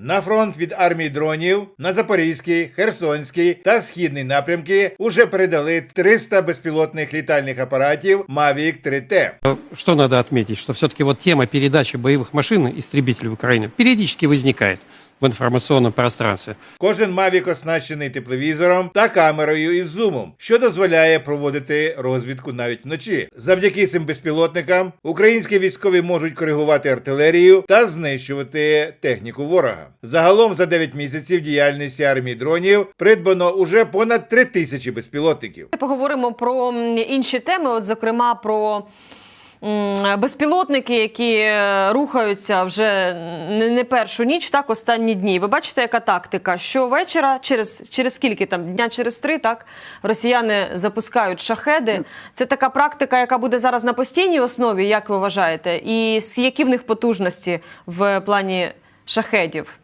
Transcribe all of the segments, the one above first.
На фронт від армії дронів на Запорізький, Херсонський та Східний напрямки уже передали 300 безпілотних літальних апаратів Mavic 3T. Что надо отметить, что все-таки вот тема передачи боевых машин истребителей в Украину периодически возникает в информационном пространстве. Кожен Mavic оснащений тепловізором та камерою із зумом, що дозволяє проводити розвідку навіть вночі. Завдяки цим безпілотникам українські військові можуть коригувати артилерію та знищувати техніку ворога. Загалом за 9 місяців діяльності армії дронів придбано уже понад 3 тисячі безпілотників. Поговоримо про інші теми, от зокрема про безпілотники, які е, рухаються вже не першу ніч, так останні дні. Ви бачите, яка тактика? Щовечора, через через скільки там дня через три, так росіяни запускають шахеди. Це така практика, яка буде зараз на постійній основі, як ви вважаєте, і які в них потужності в плані шахедів?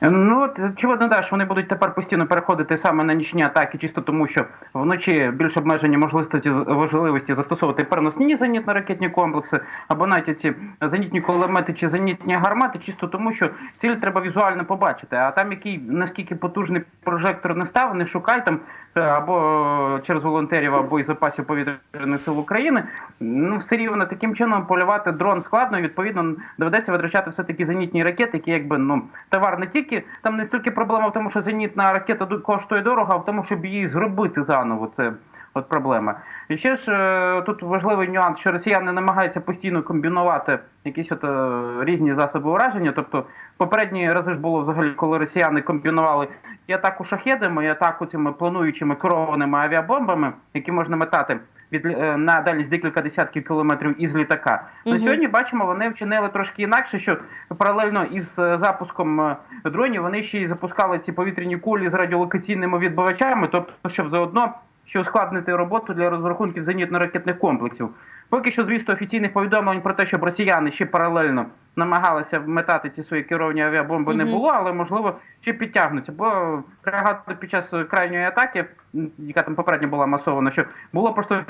Ну очевидно, да, що вони будуть тепер постійно переходити саме на нічні атаки, чисто тому, що вночі більш обмежені можливості можливості застосовувати переносні зенітно-ракетні комплекси, або навіть ці зенітні кулемети чи зенітні гармати, чисто тому, що ціль треба візуально побачити. А там який наскільки потужний прожектор не став, не шукай там або через волонтерів, або із запасів повітряних сил України. Ну все рівно таким чином полювати дрон складно. і, Відповідно, доведеться витрачати все таки зенітні ракети, які якби ну товар не тільки там не стільки проблема в тому, що зенітна ракета коштує дорого, а в тому, щоб її зробити заново. Це от проблема. І ще ж е, тут важливий нюанс, що росіяни намагаються постійно комбінувати якісь от е, різні засоби ураження. Тобто, попередні рази ж було взагалі, коли росіяни комбінували і атаку шахедами, і атаку цими плануючими керованими авіабомбами, які можна метати від е, на дальність декілька десятків кілометрів із літака. На сьогодні бачимо, вони вчинили трошки інакше, що паралельно із е, запуском е, дронів вони ще й запускали ці повітряні кулі з радіолокаційними відбивачами, тобто, щоб заодно що ускладнити роботу для розрахунків зенітно-ракетних комплексів. Поки що, звісно, офіційних повідомлень про те, щоб росіяни ще паралельно намагалися вметати ці свої керовані авіабомби, не було, але можливо ще підтягнуться. Бо пригадую під час крайньої атаки, яка там попередньо була масована, що було просто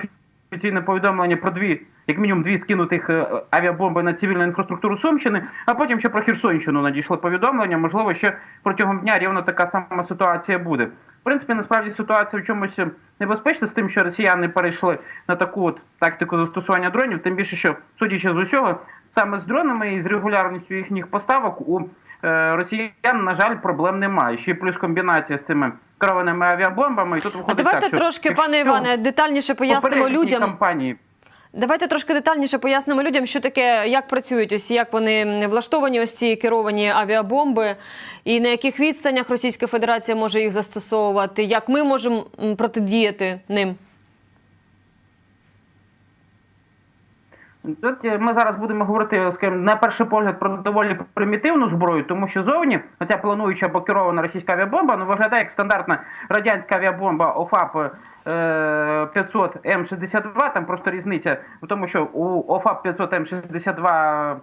офіційне повідомлення про дві, як мінімум, дві скинутих е, авіабомби на цивільну інфраструктуру Сумщини, а потім ще про Херсонщину надійшли повідомлення. Можливо, ще протягом дня рівно така сама ситуація буде. В принципі, насправді ситуація в чомусь небезпечна з тим, що росіяни перейшли на таку от тактику застосування дронів, тим більше, що судячи з усього, саме з дронами і з регулярністю їхніх поставок у е, росіян, на жаль, проблем немає. Ще плюс комбінація з цими керованими авіабомбами. І тут А давайте так, що трошки, якщо пане Іване, детальніше пояснимо людям. кампанії Давайте трошки детальніше пояснимо людям, що таке, як працюють ось як вони влаштовані ось ці керовані авіабомби, і на яких відстанях Російська Федерація може їх застосовувати, як ми можемо протидіяти ним. Тут е, ми зараз будемо говорити, скажімо, на перший погляд про доволі примітивну зброю, тому що зовні ця плануюча або російська авіабомба ну, виглядає як стандартна радянська авіабомба ОФАП е, 500 М62. Там просто різниця в тому, що у ОФАП 500 М62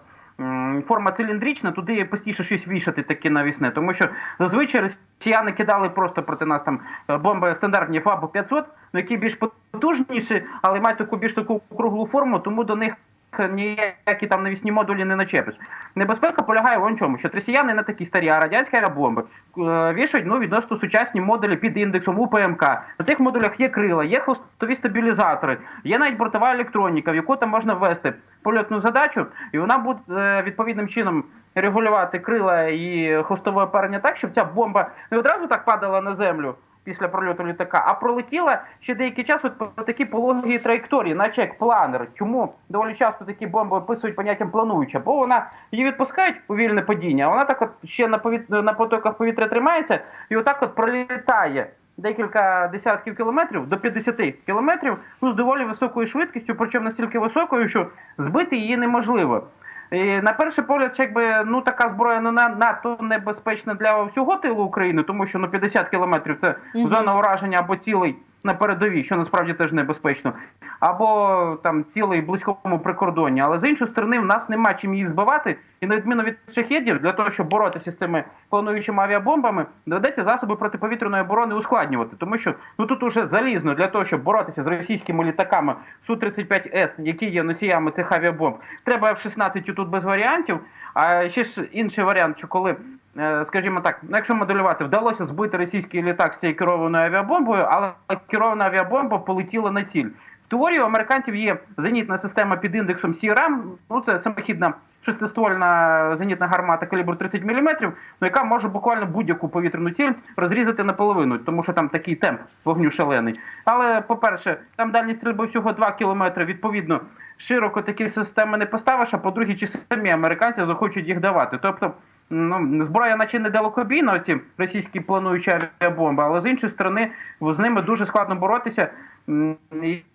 форма циліндрична, туди простіше щось вішати таке навісне, тому що зазвичай росіяни кидали просто проти нас там е, бомби стандартні ФАБ 500, ну, які більш потужніші, але мають таку більш таку круглу форму, тому до них ніякі там навісні модулі не начепиш. Небезпека полягає в чому, що росіяни не такі старі, а радянські авіабомби е, вішають ну, відносно сучасні модулі під індексом УПМК. На цих модулях є крила, є хвостові стабілізатори, є навіть бортова електроніка, в яку там можна ввести польотну задачу, і вона буде е, відповідним чином регулювати крила і хвостове оперення так, щоб ця бомба не одразу так падала на землю після прольоту літака, а пролетіла ще деякий час от по такій пологій траєкторії, наче як планер. Чому доволі часто такі бомби описують поняттям плануюча? Бо вона її відпускають у вільне падіння, а вона так от ще на повіт... на потоках повітря тримається і отак от пролітає. Декілька десятків кілометрів до 50 кілометрів, ну з доволі високою швидкістю, причому настільки високою, що збити її неможливо. І на перший погляд, це якби ну така зброя не на- надто небезпечна для всього тилу України, тому що ну 50 кілометрів це угу. зона ураження або цілий на передовій, що насправді теж небезпечно. Або там цілий близькому прикордонні. Але з іншої сторони, в нас нема чим її збивати. І на відміну від шахедів, для того, щоб боротися з цими плануючими авіабомбами, доведеться засоби протиповітряної оборони ускладнювати. Тому що ну тут уже залізно для того, щоб боротися з російськими літаками Су-35С, які є носіями цих авіабомб, треба F-16 тут без варіантів. А ще ж інший варіант, що коли, е, скажімо так, ну, якщо моделювати, вдалося збити російський літак з цією керованою авіабомбою, але керована авіабомба полетіла на ціль. У американців є зенітна система під індексом CRM, ну це самохідна шестиствольна зенітна гармата калібру 30 мм, ну, яка може буквально будь-яку повітряну ціль розрізати наполовину, тому що там такий темп вогню шалений. Але, по-перше, там дальність стрільби всього 2 км, відповідно, широко такі системи не поставиш, а по-друге, чи самі американці захочуть їх давати. Тобто, ну, зброя наче не далекобійна, ці російські плануючі авіабомби, але з іншої сторони, з ними дуже складно боротися.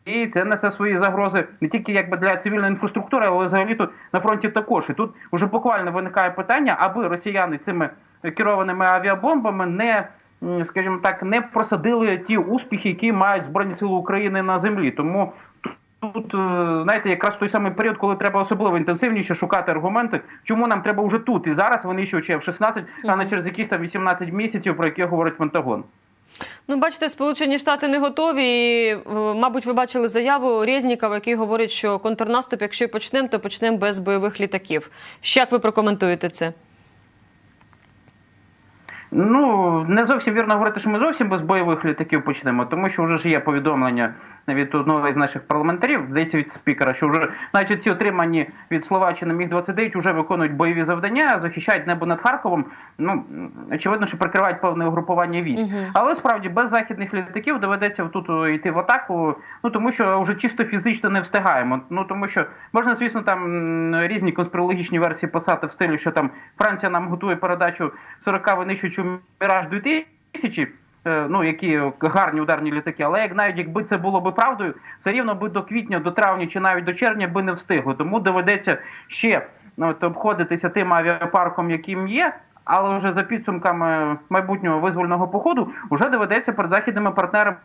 І це несе свої загрози не тільки якби для цивільної інфраструктури, але взагалі тут на фронті також. І тут вже буквально виникає питання, аби росіяни цими керованими авіабомбами не, скажімо так, не просадили ті успіхи, які мають Збройні Сили України на землі. Тому тут, е, знаєте, якраз той самий період, коли треба особливо інтенсивніше шукати аргументи, чому нам треба вже тут і зараз винищувачі F-16, а не через якісь там 18 місяців, про які говорить Пентагон. Ну, бачите, Сполучені Штати не готові. І, е, мабуть, ви бачили заяву Резнікова, який говорить, що контрнаступ, якщо і почнемо, то почнемо без бойових літаків. Що, Як ви прокоментуєте це? Ну не зовсім вірно говорити, що ми зовсім без бойових літаків почнемо, тому що вже ж є повідомлення від одного із наших парламентарів, здається, від спікера, що вже навіть ці отримані від Словаччини міг 29 вже виконують бойові завдання, захищають небо над Харковом. Ну очевидно, що прикривають певне угрупування військ. Мгм. Але справді без західних літаків доведеться тут е, йти в атаку. Ну тому що вже чисто фізично не встигаємо. Ну тому що можна, звісно, там різні конспірологічні версії писати в стилі, що там Франція нам готує передачу 40 винищувачів Міраж 2000, е, ну які гарні ударні літаки. Але як навіть якби це було би правдою, все рівно би до квітня, до травня чи навіть до червня би не встигли. Тому доведеться ще ну, от, обходитися тим авіапарком, яким є. Але вже за підсумками майбутнього визвольного походу вже доведеться перед західними партнерами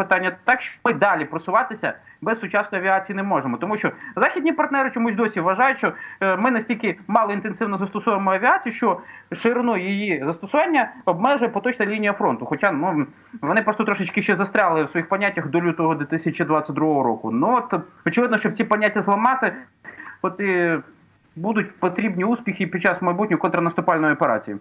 питання так, що ми далі просуватися без сучасної авіації не можемо. Тому що західні партнери чомусь досі вважають, що е, ми настільки мало інтенсивно застосовуємо авіацію, що ширину її застосування обмежує поточна лінія фронту. Хоча ну вони просто трошечки ще застряли в своїх поняттях до лютого 2022 року. Ну от очевидно, щоб ці поняття зламати, от і будуть потрібні успіхи під час майбутньої контрнаступальної операції.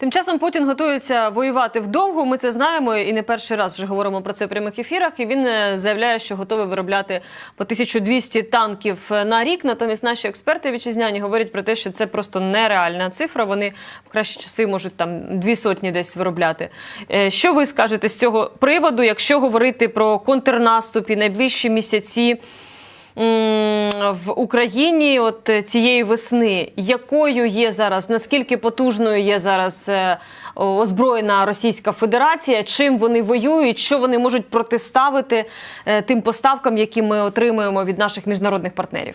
Тим часом Путін готується воювати вдовго. Ми це знаємо і не перший раз вже говоримо про це в прямих ефірах. І він е, заявляє, що готовий виробляти по 1200 танків на рік. Натомість наші експерти вітчизняні говорять про те, що це просто нереальна цифра. Вони в кращі часи можуть там дві сотні десь виробляти. Е, Що ви скажете з цього приводу, якщо говорити про контрнаступ і найближчі місяці? В Україні от е, цієї весни, якою є зараз, наскільки потужною є зараз е, озброєна Російська Федерація, чим вони воюють, що вони можуть протиставити е, тим поставкам, які ми отримуємо від наших міжнародних партнерів?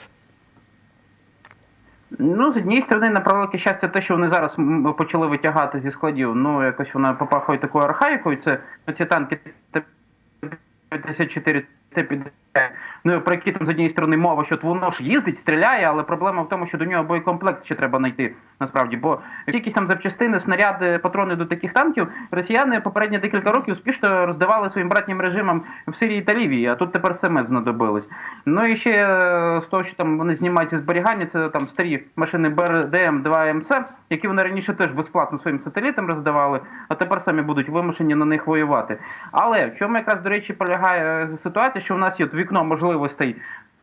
Ну, з однієї сторони, на превелике щастя, те, що вони зараз почали витягати зі складів, ну якось вона попахує такою архаїкою. Це ці танки Т-54, Т-50, ну про які там з однієї сторони мова, що воно ж їздить, стріляє, але проблема в тому, що до нього боєкомплект ще треба знайти насправді. Бо якісь там запчастини, снаряди, патрони до таких танків росіяни попередні декілька років успішно роздавали своїм братнім режимам в Сирії та Лівії, а тут тепер саме знадобилось. Ну і ще е, з того, що там вони знімають ці зберігання, це там старі машини БРДМ 2 МС, які вони раніше теж безплатно своїм сателітам роздавали, а тепер самі будуть вимушені на них воювати. Але в чому якраз до речі полягає е, ситуація, що в нас є вікно можливостей.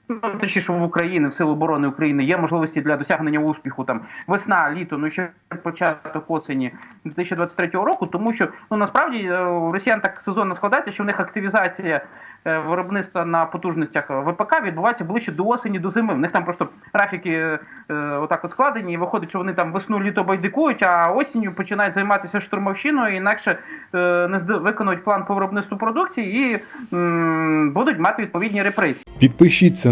Ну, точніше, в Україні, в Сил оборони України є можливості для досягнення успіху там весна, літо, ну ще початок осені 2023 року, тому що ну насправді е, у росіян так сезонно складається, що в них активізація е, виробництва на потужностях ВПК відбувається ближче до осені, до зими. В них там просто графіки е, е, отак от складені, і виходить, що вони там весну літо байдикують, а осінню починають займатися штурмовщиною, інакше е, не виконують план по виробництву продукції і м, будуть мати відповідні репресії. Підпишіться